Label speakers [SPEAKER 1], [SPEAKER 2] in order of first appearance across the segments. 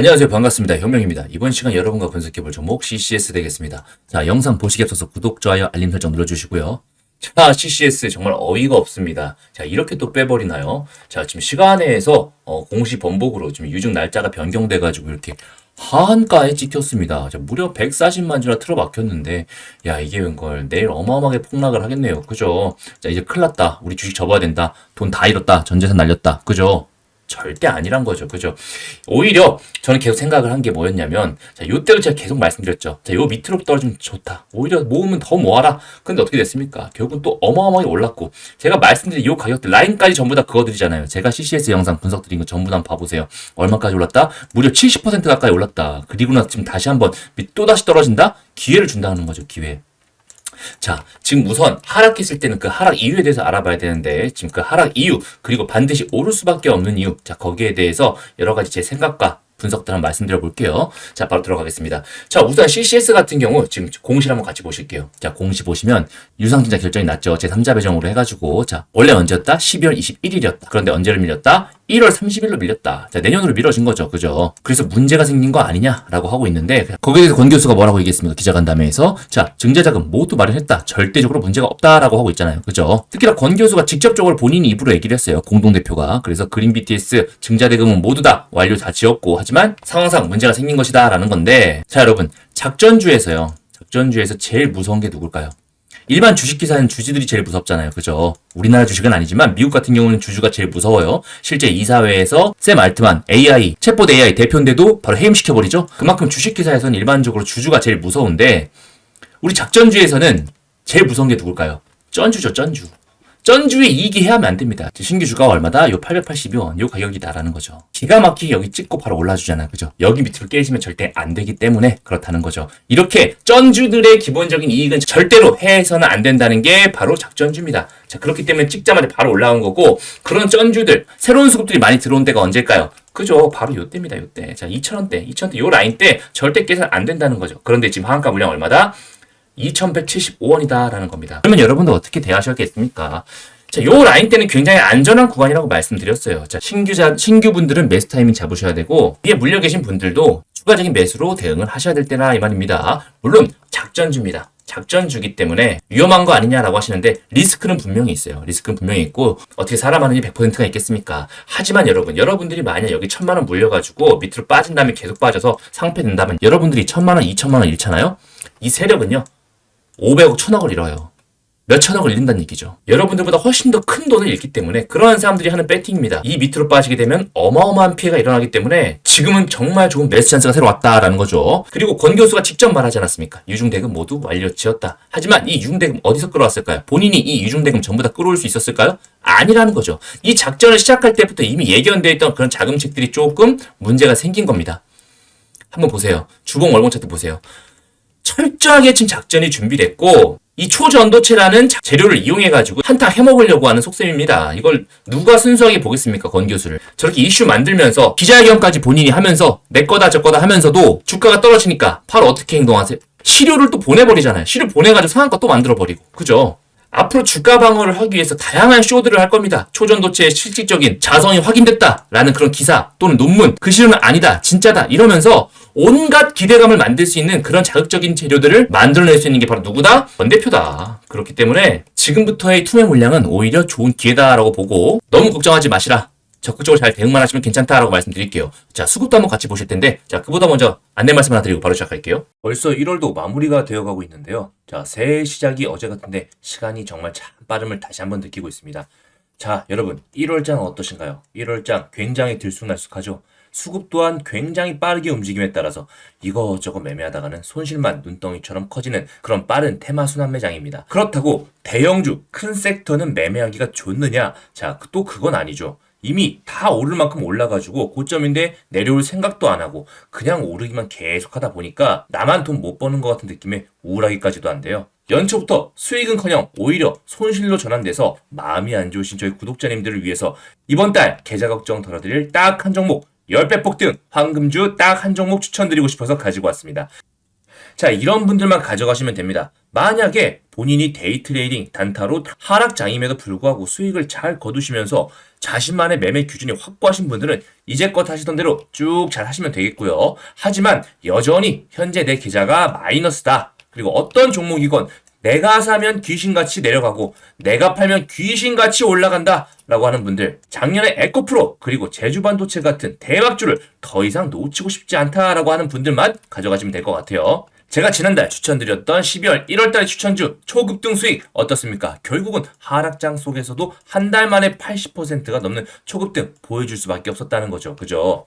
[SPEAKER 1] 안녕하세요. 반갑습니다. 현명입니다. 이번 시간 여러분과 분석해볼 종목 CCS 되겠습니다. 자, 영상 보시기 앞서서 구독, 좋아요, 알림 설정 눌러주시고요. 자, CCS 정말 어이가 없습니다. 자, 이렇게 또 빼버리나요? 자, 지금 시간에서 어, 공시 번복으로 지금 유증 날짜가 변경돼 가지고 이렇게 하한가에 찍혔습니다. 자, 무려 140만 주나 틀어막혔는데, 야, 이게 웬걸. 내일 어마어마하게 폭락을 하겠네요. 그죠? 자, 이제 큰일 났다. 우리 주식 접어야 된다. 돈 다 잃었다. 전재산 날렸다. 그죠? 절대 아니란 거죠. 그죠? 오히려 저는 계속 생각을 한 게 뭐였냐면, 자, 요때도 제가 계속 말씀드렸죠. 자, 요 밑으로 떨어지면 좋다. 오히려 모으면 더 모아라. 근데 어떻게 됐습니까? 결국은 또 어마어마하게 올랐고, 제가 말씀드린 요 가격들, 라인까지 전부 다 그거들이잖아요. 제가 CCS 영상 분석 드린 거 전부 다 봐보세요. 얼마까지 올랐다? 무려 70% 가까이 올랐다. 그리고 나서 지금 다시 한번 밑 또다시 떨어진다? 기회를 준다는 거죠. 기회. 자, 지금 우선 하락했을 때는 그 하락 이유에 대해서 알아봐야 되는데, 지금 그 하락 이유, 그리고 반드시 오를 수밖에 없는 이유, 자, 거기에 대해서 여러 가지 제 생각과 분석들 한번 말씀드려 볼게요. 자, 바로 들어가겠습니다. 자, 우선 CCS 같은 경우 지금 공시 한번 같이 보실게요. 자, 공시 보시면 유상증자 결정이 났죠. 제3자 배정으로 해가지고 자, 원래 언제였다? 12월 21일이었다. 그런데 언제를 밀렸다? 1월 30일로 밀렸다. 자, 내년으로 미뤄진 거죠. 그죠? 그래서 문제가 생긴 거 아니냐라고 하고 있는데 거기에 대해서 권 교수가 뭐라고 얘기했습니까? 기자간담회에서 자, 증자자금 모두 마련했다. 절대적으로 문제가 없다라고 하고 있잖아요. 그죠? 특히나 권 교수가 직접적으로 본인이 입으로 얘기를 했어요. 공동대표가. 그래서 그린 BTS 증자대금은 모두 다 완료 다 지었고 하지만 상황상 문제가 생긴 것이다라는 건데 자, 여러분. 작전주에서요. 작전주에서 제일 무서운 게 누굴까요? 일반 주식 기사는 주주들이 제일 무섭잖아요. 그죠? 우리나라 주식은 아니지만 미국 같은 경우는 주주가 제일 무서워요. 실제 이사회에서 샘 알트만 AI, 챗봇 AI 대표인데도 바로 해임시켜버리죠? 그만큼 주식 기사에서는 일반적으로 주주가 제일 무서운데 우리 작전주에서는 제일 무서운 게 누굴까요? 쩐주죠, 쩐주. 쩐주의 이익이 해하면 안 됩니다. 신규 주가가 얼마다? 요 882원, 요 가격이다라는 거죠. 기가 막히게 여기 찍고 바로 올라주잖아요. 그죠? 여기 밑으로 깨지면 절대 안 되기 때문에 그렇다는 거죠. 이렇게 쩐주들의 기본적인 이익은 절대로 해서는 안 된다는 게 바로 작전주입니다. 자, 그렇기 때문에 찍자마자 바로 올라온 거고, 그런 쩐주들, 새로운 수급들이 많이 들어온 때가 언제일까요? 그죠? 바로 요때입니다, 요때. 자, 2,000원대, 2,000원대, 요 라인 때 절대 깨서는 안 된다는 거죠. 그런데 지금 하한가 물량 얼마다? 2,175원이다라는 겁니다. 그러면 여러분들 어떻게 대하셔야겠습니까? 자, 요 라인 때는 굉장히 안전한 구간이라고 말씀드렸어요. 자, 신규자, 신규분들은 매수 타이밍 잡으셔야 되고, 위에 물려 계신 분들도 추가적인 매수로 대응을 하셔야 될 때나 이 말입니다. 물론, 작전주입니다. 작전주기 때문에 위험한 거 아니냐라고 하시는데 리스크는 분명히 있어요. 리스크는 분명히 있고 어떻게 사람하느니 100%가 있겠습니까? 하지만 여러분, 여러분들이 만약 여기 천만 원 물려가지고 밑으로 빠진 다음에 계속 빠져서 상패 된다면 여러분들이 천만 원, 이천만 원 잃잖아요? 이 세력은요, 500억, 1000억을 잃어요. 몇 천억을 잃는다는 얘기죠. 여러분들보다 훨씬 더 큰 돈을 잃기 때문에 그러한 사람들이 하는 배팅입니다. 이 밑으로 빠지게 되면 어마어마한 피해가 일어나기 때문에 지금은 정말 좋은 매수 찬스가 새로 왔다라는 거죠. 그리고 권 교수가 직접 말하지 않았습니까? 유중대금 모두 완료 지었다. 하지만 이 유중대금 어디서 끌어왔을까요? 본인이 이 유중대금 전부 다 끌어올 수 있었을까요? 아니라는 거죠. 이 작전을 시작할 때부터 이미 예견되어 있던 그런 자금책들이 조금 문제가 생긴 겁니다. 한번 보세요. 주봉 월봉 차트 보세요. 철저하게 지금 작전이 준비됐고 이 초전도체라는 자- 재료를 이용해가지고 한타 해먹으려고 하는 속셈입니다. 이걸 누가 순수하게 보겠습니까, 권 교수를. 저렇게 이슈 만들면서 기자회견까지 본인이 하면서 내 거다 저 거다 하면서도 주가가 떨어지니까 바로 어떻게 행동하세요? 시료를 또 보내버리잖아요. 시료 보내가지고 상한가 또 만들어버리고. 그죠? 앞으로 주가 방어를 하기 위해서 다양한 쇼들을 할 겁니다. 초전도체의 실질적인 자성이 확인됐다라는 그런 기사 또는 논문, 그 시료는 아니다, 진짜다 이러면서 온갖 기대감을 만들 수 있는 그런 자극적인 재료들을 만들어낼 수 있는 게 바로 누구다? 권 대표다. 그렇기 때문에 지금부터의 투매 물량은 오히려 좋은 기회다라고 보고 너무 걱정하지 마시라. 적극적으로 잘 대응만 하시면 괜찮다라고 말씀드릴게요. 자, 수급도 한번 같이 보실 텐데, 자, 그보다 먼저 안내 말씀 하나 드리고 바로 시작할게요. 벌써 1월도 마무리가 되어 가고 있는데요. 자, 새해 시작이 어제 같은데, 시간이 정말 참 빠름을 다시 한번 느끼고 있습니다. 자, 여러분, 1월장 어떠신가요? 1월장 굉장히 들쑥날쑥하죠? 수급 또한 굉장히 빠르게 움직임에 따라서 이거저거 매매하다가는 손실만 눈덩이처럼 커지는 그런 빠른 테마 순환 매장입니다. 그렇다고 대형주, 큰 섹터는 매매하기가 좋느냐? 자, 또 그건 아니죠. 이미 다 오를 만큼 올라가지고 고점인데 내려올 생각도 안 하고 그냥 오르기만 계속 하다 보니까 나만 돈 못 버는 것 같은 느낌에 우울하기까지도 한데요. 연초부터 수익은커녕 오히려 손실로 전환돼서 마음이 안 좋으신 저희 구독자님들을 위해서 이번 달 계좌 걱정 덜어드릴 딱 한 종목 10배 폭등 황금주 딱 한 종목 추천드리고 싶어서 가지고 왔습니다. 자, 이런 분들만 가져가시면 됩니다. 만약에 본인이 데이 트레이딩 단타로 하락장임에도 불구하고 수익을 잘 거두시면서 자신만의 매매 기준이 확고하신 분들은 이제껏 하시던 대로 쭉 잘 하시면 되겠고요. 하지만 여전히 현재 내 계좌가 마이너스다. 그리고 어떤 종목이건 내가 사면 귀신같이 내려가고 내가 팔면 귀신같이 올라간다 라고 하는 분들 작년에 에코프로 그리고 제주반도체 같은 대박주를 더 이상 놓치고 싶지 않다라고 하는 분들만 가져가시면 될 것 같아요. 제가 지난달 추천드렸던 12월 1월달 추천주 초급등 수익 어떻습니까? 결국은 하락장 속에서도 한 달 만에 80%가 넘는 초급등 보여줄 수밖에 없었다는 거죠. 그죠?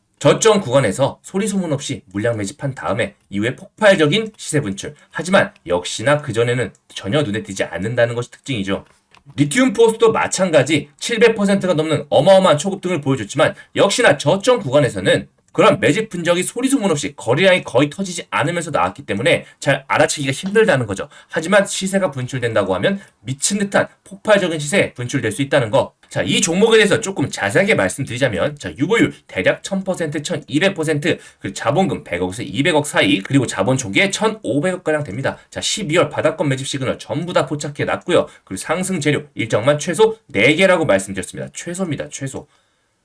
[SPEAKER 1] 저점 구간에서 소리 소문 없이 물량 매집한 다음에 이후에 폭발적인 시세 분출. 하지만 역시나 그전에는 전혀 눈에 띄지 않는다는 것이 특징이죠. 리튬 포스도 마찬가지 700%가 넘는 어마어마한 초급 등을 보여줬지만 역시나 저점 구간에서는 그런 매집 분적이 소리 소문 없이 거래량이 거의 터지지 않으면서 나왔기 때문에 잘 알아채기가 힘들다는 거죠. 하지만 시세가 분출된다고 하면 미친 듯한 폭발적인 시세에 분출될 수 있다는 거. 자, 이 종목에 대해서 조금 자세하게 말씀드리자면, 자, 유보율 대략 1000%, 1200%, 그리고 자본금 100억에서 200억 사이, 그리고 자본 초기에 1500억가량 됩니다. 자, 12월 바닥권 매집 시그널 전부 다 포착해 놨고요. 그리고 상승 재료 일정만 최소 4개라고 말씀드렸습니다. 최소입니다, 최소.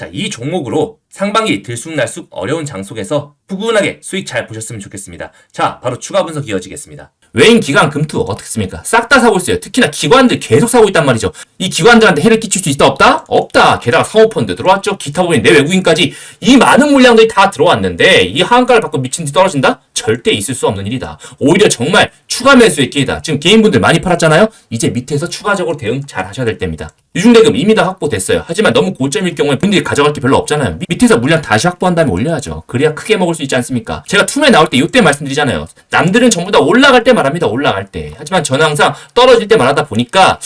[SPEAKER 1] 자, 이 종목으로 상반기 들쑥날쑥 어려운 장 속에서 푸근하게 수익 잘 보셨으면 좋겠습니다. 자, 바로 추가 분석 이어지겠습니다. 외인 기관 금투 어떻습니까? 싹 다 사고 있어요. 특히나 기관들 계속 사고 있단 말이죠. 이 기관들한테 해를 끼칠 수 있다 없다? 없다. 게다가 사모펀드 들어왔죠. 기타 부분 내 외국인까지 이 많은 물량들이 다 들어왔는데 이 하한가를 받고 미친 듯이 떨어진다? 절대 있을 수 없는 일이다. 오히려 정말 추가 매수의 기회다. 지금 개인분들 많이 팔았잖아요? 이제 밑에서 추가적으로 대응 잘 하셔야 될 때입니다. 유중대금 이미 다 확보됐어요. 하지만 너무 고점일 경우에 분들이 가져갈 게 별로 없잖아요. 밑- 밑에서 물량 다시 확보한 다음에 올려야죠. 그래야 크게 먹을 수 있지 않습니까? 제가 툼에 나올 때 이때 말씀드리잖아요. 남들은 전부 다 올라갈 때 말합니다. 올라갈 때. 하지만 저는 항상 떨어질 때 말하다 보니까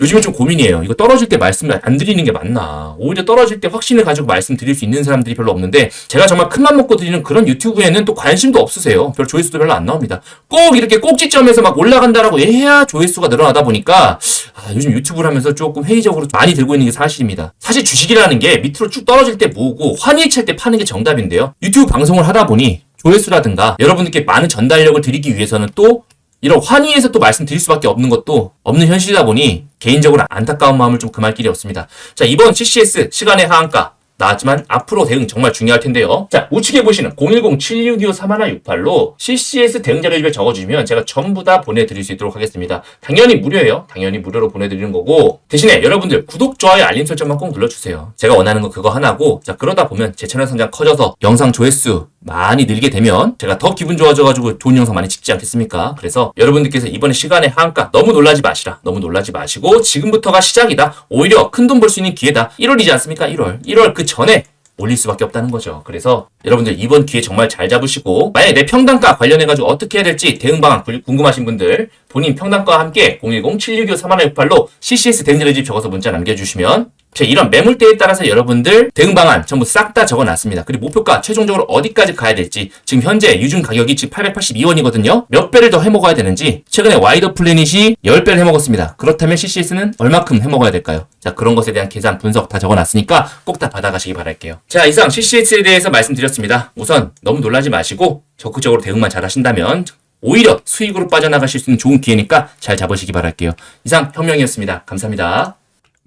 [SPEAKER 1] 요즘에 좀 고민이에요. 이거 떨어질 때 말씀을 안 드리는 게 맞나. 오히려 떨어질 때 확신을 가지고 말씀드릴 수 있는 사람들이 별로 없는데 제가 정말 큰맘 먹고 드리는 그런 유튜브에는 또 관심도 없으세요. 별 조회수도 별로 안 나옵니다. 꼭 이렇게 꼭지점에서 막 올라간다라고 해야 조회수가 늘어나다 보니까 아, 요즘 유튜브를 하면서 조금 회의적으로 많이 들고 있는 게 사실입니다. 사실 주식이라는 게 밑으로 쭉 떨어질 때 모으고 환희에 찰때 파는 게 정답인데요. 유튜브 방송을 하다 보니 조회수라든가 여러분들께 많은 전달력을 드리기 위해서는 또 이런 환희에서 또 말씀드릴 수밖에 없는 것도 없는 현실이다 보니 개인적으로 안타까운 마음을 좀 금할 길이 없습니다. 자, 이번 CCS 시간의 하한가 나왔지만 앞으로 대응 정말 중요할 텐데요. 자, 우측에 보시는 010-7625-3168로 CCS 대응 자료 집에 적어주시면 제가 전부 다 보내드릴 수 있도록 하겠습니다. 당연히 무료예요. 당연히 무료로 보내드리는 거고 대신에 여러분들 구독, 좋아요, 알림 설정만 꼭 눌러주세요. 제가 원하는 거 그거 하나고 자 그러다 보면 제 채널 성장 커져서 영상 조회수 많이 늘게 되면 제가 더 기분 좋아져가지고 좋은 영상 많이 찍지 않겠습니까? 그래서 여러분들께서 이번에 시간에 한가 너무 놀라지 마시라. 너무 놀라지 마시고 지금부터가 시작이다. 오히려 큰 돈 벌 수 있는 기회다. 1월이지 않습니까? 1월. 1월 그 전에 올릴 수밖에 없다는 거죠. 그래서 여러분들 이번 기회 정말 잘 잡으시고 만약에 내 평단가 관련해가지고 어떻게 해야 될지 대응 방안 구- 궁금하신 분들 본인 평단가와 함께 010-762-3168로 CCS 대응 자료집 적어서 문자 남겨주시면 제 이런 매물대에 따라서 여러분들 대응 방안 전부 싹 다 적어놨습니다. 그리고 목표가 최종적으로 어디까지 가야 될지 지금 현재 유준 가격이 지금 882원이거든요. 몇 배를 더 해먹어야 되는지 최근에 와이더 플래닛이 10배를 해먹었습니다. 그렇다면 CCS는 얼마큼 해먹어야 될까요? 자 그런 것에 대한 계산 분석 다 적어놨으니까 꼭 다 받아가시기 바랄게요. 자 이상 CCS에 대해서 말씀드렸습니다. 우선 너무 놀라지 마시고 적극적으로 대응만 잘 하신다면 오히려 수익으로 빠져나가실 수 있는 좋은 기회니까 잘 잡으시기 바랄게요. 이상 혁명이었습니다. 감사합니다.